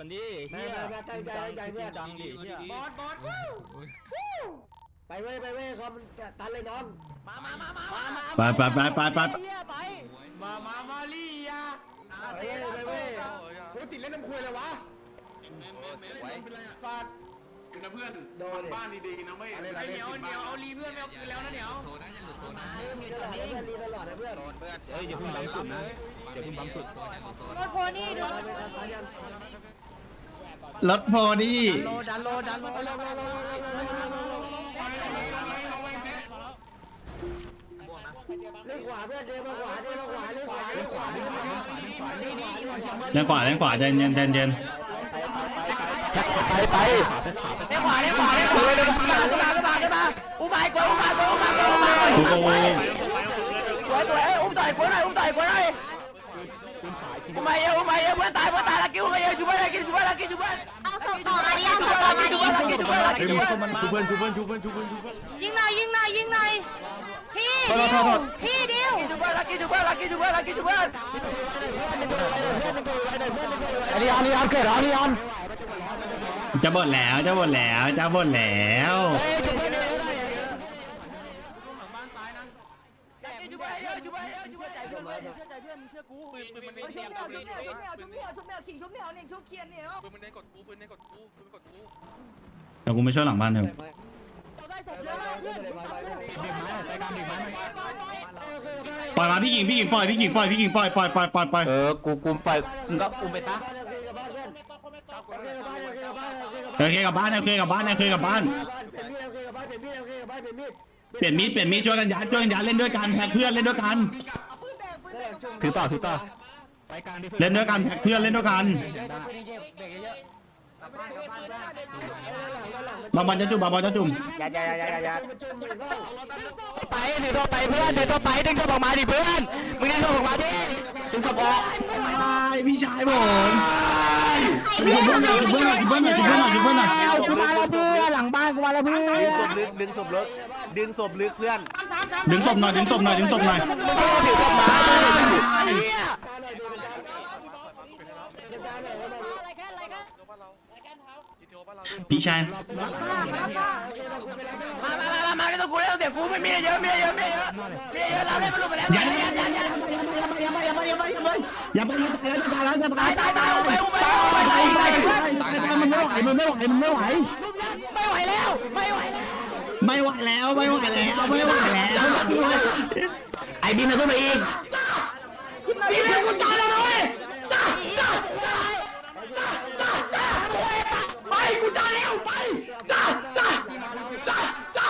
กันดิเฮียมามาตั้งใจตั้งใจเพื่อน จังดิเฮียบอสบอสไปเว้ยไปเว้ยคอมตันเลยน้อง มามามามามาไปไปไปไปไปไปมามามาลี่ยาไปเว้ยไปเว้ยโอ้ติดเล่นน้ำคุยเลยวะสัตว์อยู่นะเพื่อนโดนดิทำบ้านดีๆนะไม่เดี๋ยวเดี๋ยวเอารีเพื่อนไม่เอาคืนแล้วนะเดี๋ยวมีตลอดนะเพื่อนรีตลอดนะเพื่อนเฮ้ยอย่าเพิ่งบังสุดนะอย่าเพิ่งบังสุดรถโพนี่ดูไปไปไปยัง รถโพนี่โลดันโลดันโลโลโลโลเล่นขวาเพื่อนเดินมาขวาเดินมาขวาเล่นขวาเล่นขวาเล่นขวาเล่นขวาเล่นขวาเล่นขวาเล่นขวาเล่นขวาใจเย็นใจเย็นไปไปเลี้ยวขวาเลี้ยวขวาเลี้ยวขวาเลี้ยวขวาเลี้ยวขวาเลี้ยวขวาเลี้ยวขวาอุ้มไปกวยอุ้มไปกวยอุ้มไปกวยอุ้มไปกูโกงกวยกวยอุ้มต่อยกวยหน่อยอุ้มต่อยกวยหน่อยอุ้มไปเยอะอุ้มไปเยอะเพื่อนตายเพื่อนตายลักกิ้ว เอาศพต่อมาดิเอาศพต่อมาดิลักกิ้วช่วยลักกิ้วช่วยชูเพื่อนชูเพื่อนชูเพื่อนชูเพื่อนชูเพื่อนยิงหน่อยยิงหน่อยยิงหน่อยพี่ดิวพี่ดิวช่วยลักกิ้วช่วยลักกิ้วช่วยลักกิ้วช่วยอันนี้อันนี้อันเกิดอันนี้อันจะหมดแล้วจะหมดแล้วจะหมดแล้ว ลักกิ้วช่วยเยอะช่วยเย อะช่วยใจเพื่อนเชื่อใจเพื่อนเชื่อกูปืนปืนมันชุเตรียบมเหนียวปืชุนบเหนียวชุบเหนียวชุบเหนียวชุบเหนียวขิงชุบเหนียวเนี่ยชุบเคียนเนี่ยปืนมันเน้นกดกูปืนเน้นกดกูปืนกดกูเดี๋ยวกูไปช่วยหลังบ้านเถอะได้ศพเยอะมากเพื่อนปล่อยมาพี่หญิงพี่หญิงปล่อยพี่หญิงปล่อยพี่หญิงปล่อยปล่อยปล่อยปล่อยปล่อยเออกูกูไปมึงก็อุ้มไปตาบ้านกับบ้านเพื่อนกับบ้านเพื่อนกับบ้านเคยกับบ้านเคยกับบ้านเคยกับบ้านเป็นมีดกับบ้านเป็นมีดกับบ้านเป็นมีดเปลี่ยนมีดเปลี่ยนมีดช่วยกันยัดช่วยกันยัดเล่นด้วยกันแพ็คเพื่อนเล่นด้วยกัน ถือต่อถือต่อเล่นด้วยกันแพ็คเพื่อนเล่นด้วยกันบางบอลจะจุ่มบางบอลจะจุ่มอย่าอย่าอย่าอย่าอย่าไปถือต่อไปเพื่อนถือต่อไปดึงศพออกมาดิเพื่อนมึงดึงศพออกมาดิดึงศพออกพี่ชายผมจุ่มเพื่อนหน่อยจุ่มเพื่อนหน่อยจุ่มเพื่อนหน่อยจุ่มเพื่อนหน่อยจุ่มเพื่อนหน่อยกูมาแล้วเพื่อนหลังบ้านกูมาแล้วเพื่อนดึงศพลึกดึงศพลึกดึงศพลึกเพื่อน ดึงศพหน่อยดึงศพหน่อยดึงศพหน่อยพี่ชายมามามามามาไม่ต้องกูไม่ต้องเสียกูไม่มีเยอะมีเยอะมีเยอะมีเยอะเราเล่นมันลุดไปแล้วอย่าอย่าอย่าอย่าอย่าไปอย่าไปอย่าไปอย่าไปอย่าไปอย่าไปตายตายตายอุ้มไปอุ้มไปอุ้มไปอุ้มไปมันไม่ไหวมันไม่ไหวมันไม่ไหวไม่ไหวแล้วไม่ไหวแล้ว ไม่ไหวแล้วไม่ไหวแล้วไม่ไหวแล้วไอ้บีมันขึ้นมาอีกพี่เป็นกูจ้าแล้วนะเว้ยจ้าจ้าจ้าจ้าจ้าไปกูจ้าแล้วไปจ้าจ้าจ้าจ้า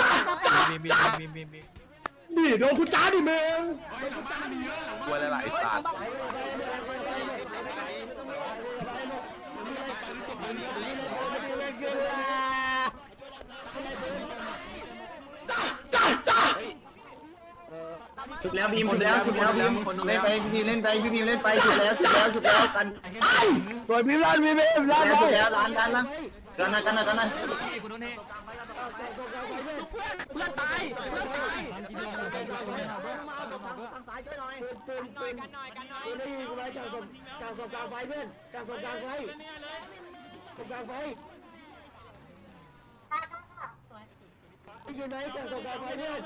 จ้าจ้ามีมีมีมีมีดิโดนคุณจ้าดิเมงกลัวหลายๆสัตว์ จ้าจ้า ชุบแล้วบีหมดแล้วชุบแล้วบีเล่นไปพี่เล่นไปพี่บีเล่นไปชุบแล้วชุบแล้วชุบแล้วกันตัวพี่ร้านพี่เบ้ร้านแล้วชุบแล้วร้านร้านร้านกันนะกันนะกันนะเพื่อนตายเพื่อนตายปืนปืนกันหน่อยกันหน่อยปืนนี่กูไว้จากศพจากศพกลางไฟเพื่อนจากศพกลางไฟศพกลางไฟไอ้ยืนไหนจากศพกลางไฟเพื่อน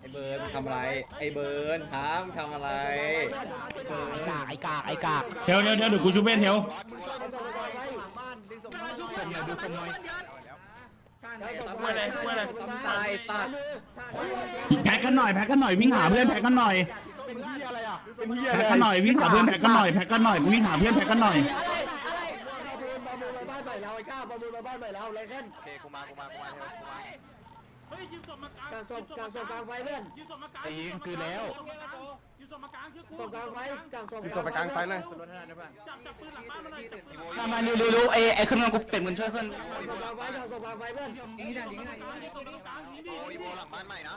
ไอเบิร์นทำอะไร ไอเบิร์นทำทำอะไร กากไอ้กากไอ้กากเทวเทวเทวเดี๋ยวกูชูเบ้นเทวตายตัดแพ็กกันหน่อยแพ็กกันหน่อยวิ่งหาเพื่อนแพ็กกันหน่อยเป็นเฮียอะไรอะเป็นเฮียแพ็กกันหน่อยวิ่งหาเพื่อนแพ็กกันหน่อยแพ็กกันหน่อยวิ่งหาเพื่อนแพ็กกันหน่อย ประมูลประมูลมาบ้านใหม่เราไอ้ก้าประมูลมาบ้านใหม่เราไรแค่นโอเคกูมากูมากูมากูมากลางศพกลางศพกลางไฟเพื่อนไอ้ยิงคือแล้วศพกลางไฟกลางศพมีตัวไปกลางไฟเลยมามาเร็วเร็วไอ้ไอ้ขึ้นมากูเป็นคนช่วยขึ้นกลางศพกลางไฟกลางศพกลางไฟเพื่อนโอ้ยโบหลังบ้านใหม่นะ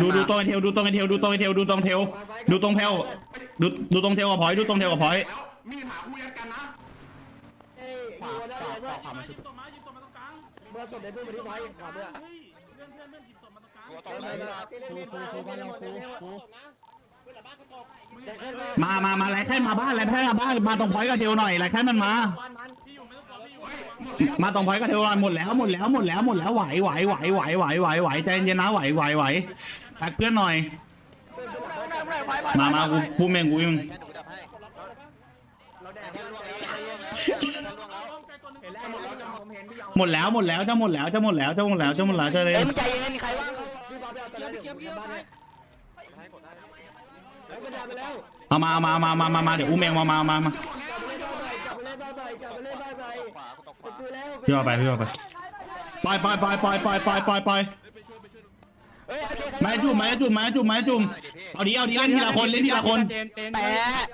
ดูดูตรงไอเทวดูตรงไอเทวดูตรงไอเทวดูตรงเทวดูตรงแพลวดูดูตรงเทวกับพอยดูตรงเทวกับพอยมีหาคู่ยัดกันนะเอ้ยขวาขวาขวาขวามาชุด เมื่อศพในเพื่อนมาที่ไฟขวาเมื่อตัวตกแล้วครูครูครูบ้านเราครูครูมามามาอะไรแค่มาบ้านอะไรแค่มาบ้านมาตรงพอยต์กับเทวหน่อยอะไรแค่มันมา มาตรงพอยต์กับเทวหน่อยหมดแล้วหมดแล้วหมดแล้วหมดแล้วไหวไหวไหวไหวไหวไหวไหวใจเย็นนะไหวไหวไหวแท็กเพื่อนหน่อย มามากูพูดเมงกูยังแค่ดูดับให้เราแดงแค่ล่วงแล้วแค่ล่วงแล้วแค่ล่วงแล้ว หมดแล้วหมดแล้วจะหมดแล้วจะหมดแล้วจะหมดแล้วจะหมดแล้วจะเลยเอ้ยมึงใจเย็นใครว่างพี่บอลไปเอาตัวนั้นเดี๋ยวผมทำบ้านให้เฮ้ยมันดับไปแล้วเอามาเอามามามามามาเดี๋ยวอุ้มเองมามามามากลับไปเล่นบ้านใหม่กลับไปเล่นบ้านใหม่ขวากูตกขวากูแล้วพี่ว่าไปพี่ว่าไปปล่อยปล่อยปล่อยปล่อยปล่อยปล่อยปล่อยปล่อยเอ้ยโอเคไม้จุ่มไม้จุ่มไม้จุ่มไม้จุ่มเอาดีเอาดีเล่นทีละคนเล่นทีละคนแปะ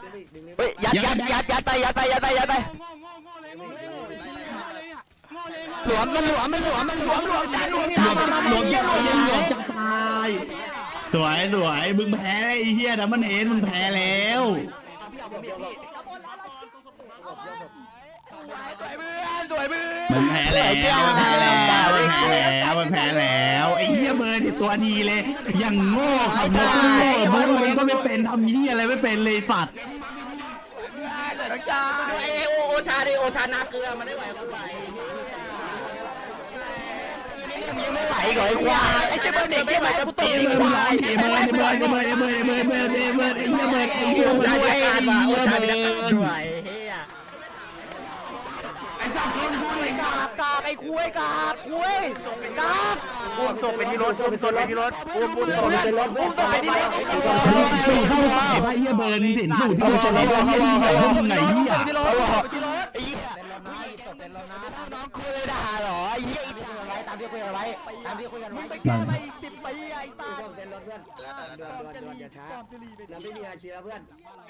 เฮ้ยยัดยัดยัดยัดไปยัดไปยัดไปยัดไปหลวมมันหลวมมัน หลวมมันหลวมหลวมจัดหลวมหลจัวดมมาหลวมเยี่ยจะหลวมหลวมจัจะตายสวยสวยมึงแพ้ไอ้เหี้ยดับมันเห็นมึงแพ้แล้วสวยมือมันแพ้แล้วมันแพ้แล้วมันแพ้แล้วมันแพ้แล้วไอ้เหี้ยเบอร์ที่ตัวดีเลยอย่างโง่ขับรถโง่เบอร์มันก็ไม่เป็นทำเหี้ยอะไรไม่เป็นเลยสัตว์สวยน้อชาเอโอโอชาดิโอชานาเกลือมันได้ไหวมันไหว ยังไม่ไหวก่อนไอ้ควายไอ้เจ้าเบอร์เด็กไม่ไหวกูตกเบอีกอร์ควายเบอร์เบอร์เบอร์เบอร์เบอร์เบอร์เบอร์เบอร์ไอ้เหี้ยเบอร์ไอ้เหี้ยเบอร์ไอ้เหี้ยเบอร์ไอ้เหี้ยเบอร์ด้วยเฮียไอ้จับคนคุยกากกากไอ้คุยกากคุยกากอุ้มศพไปที่รถอุ้มศพไปที่รถอุ้มอุ้มศพไปที่รถอุ้มศพไปที่รถสูตรเข้าไปไอ้เหี้ยเบอร์นี่สินสูตรที่เขาชนะไอ้เหี้ยที่ไหนพวกมึงไหนเหี้ยที่รถที่รถไอ้เหี้ยน้องคุยด่าเหรอไอ้เหี้ยไว้ตามที่คุยกันไว้ตามที่คุยกันไว้ไปแก้ไปอีกสิบปีไอ้ตาเพิ่มเซ็นรถเพื่อนเดือนเดือนเดือนอย่าช้าแล้วไม่มีอาชีพแล้วเพื่อน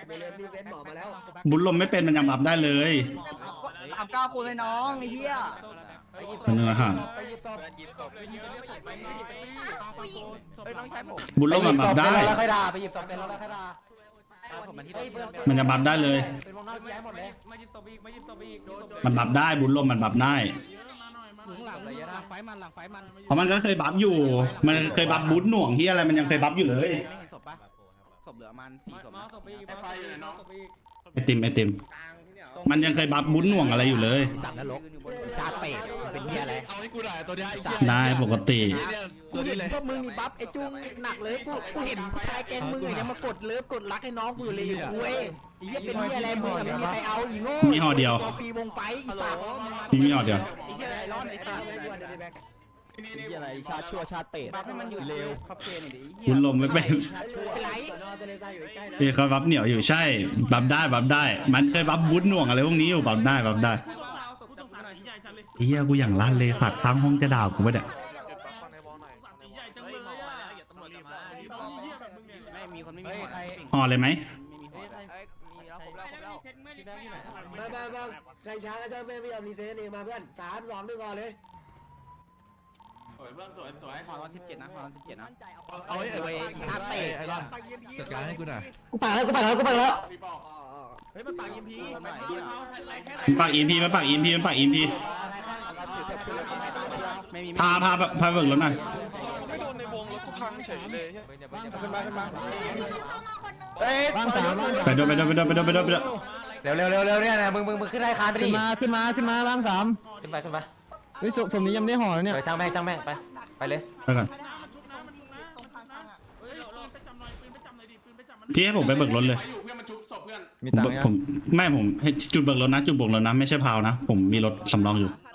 เบลเลนรีเวนหมอมาแล้ว บุญลมไม่เป็นมันยังปรับได้เลยสามเก้าคนเลยน้องไอ้เหี้ยมันเนื้อหาเพื่อนยิบตกบุญลมมันปรับได้แล้วค่อยด่าไปหยิบศพเป็นแล้วค่อยด่า มันจะปรับได้เลย เป็นวงนอกย้ายหมดเลยมันปรับได้บุญลมมันปรับได้หลังเลยนะไฟมันหลังไฟมันเพราะมันก็เคยบัฟอยู่ มันเคยบัฟบูทหน่วงที่อะไรมันยังเคยบัฟอยู่เลยศพปะศพเหลือมันสี่ศพนะไอ้ไฟอยู่ไหนน้องไอติมไอติม มันยังเคยบัฟบูทหน่วงอะไรอยู่เลยสัตว์นรกชาติเป็ดเป็นเหี้ยอะไร เอาให้กูหน่อยตัวเนี้ยไอ้ได้ปกติกูเห็นพวกมึงนี่บัฟไอ้จุ้งหนักเลยกูกูเห็นผู้ชายแกงมึงอะยังมากดเลิฟกดรักให้น้องกูอยู่เลยไอ้คุยไอ้เหี้ยเป็นเหี้ยอะไรมึงอะไม่มีใครเอาอีโง่มีห่อเดียวฟรีวงไฟอีสัตว์พี่ไม่ออกเดียว ไอ้เหี้ยไรร้อนไอ้ตา ไอ้เหี้ยอะไรชาติชั่วชาติเป็ดบัฟให้มันอยู่เร็วครับเกนดิบุญลมไม่เป็นเป็นไรสอนอทะเลทรายอยู่ใกล้นะพี่เขาบัฟเหนียวอยู่ใช่บัฟได้บัฟได้ มันเคยบัฟบูทหน่วงอะไรพวกนี้อยู่บัฟได้บัฟได้เฮียกูอย่างลั่นเลยผัดทั้งห้องจะด่ากูไปเนี่ยไม่มีคนไม่มีใครห่อเลยไหมมามามาใครช้าก็ช่างแม่ไม่ยอมรีเซ็ตเองมาเพื่อนสามสองหนึ่งก่อนเลย สวยเพื่อนสวยสวยขอร้อนสิบเจ็ดนะขอร้อนสิบเจ็ดนะ เอาไอ้เว้ยชาติเป็ดไอ้ร่อนจัดการให้กูหน่อยกูปากแล้วกูปากแล้วกูปากแล้วเฮ้ยมันปากยิมพีปากอินพีมันปากอินพีมันปากอินพีไม่มีพาพาพาเบิกรถหน่อยขึ้นมาขึ้นมาเอ้ยบ้านสามบ้านไปด้วยไปด้วยไปด้วยไปด้วยไปด้วยไปด้วยเร็วเร็วเร็วเร็วเนี่ยนะมึงมึงมึงขึ้นได้คานไปดิขึ้นมาขึ้นมาขึ้นมาบ้านสามขึ้นไปขึ้นไป เฮ้ยสมนี้ยังไม่ได้ห่อเนี่ยเออช่างแม่งช่างแม่งไปไปเลย ไปก่อน พี่ให้ผมไปเบิกรถเลยไปอยู่เพื่อนมันชุบศพเพื่อน มีผมตังเบิกค์ยังผมไม่ผมให้จุดเบิกรถนะ จุดเบิกรถนะ ไม่ใช่เผานะ ผมมีรถสำรองอยู่ห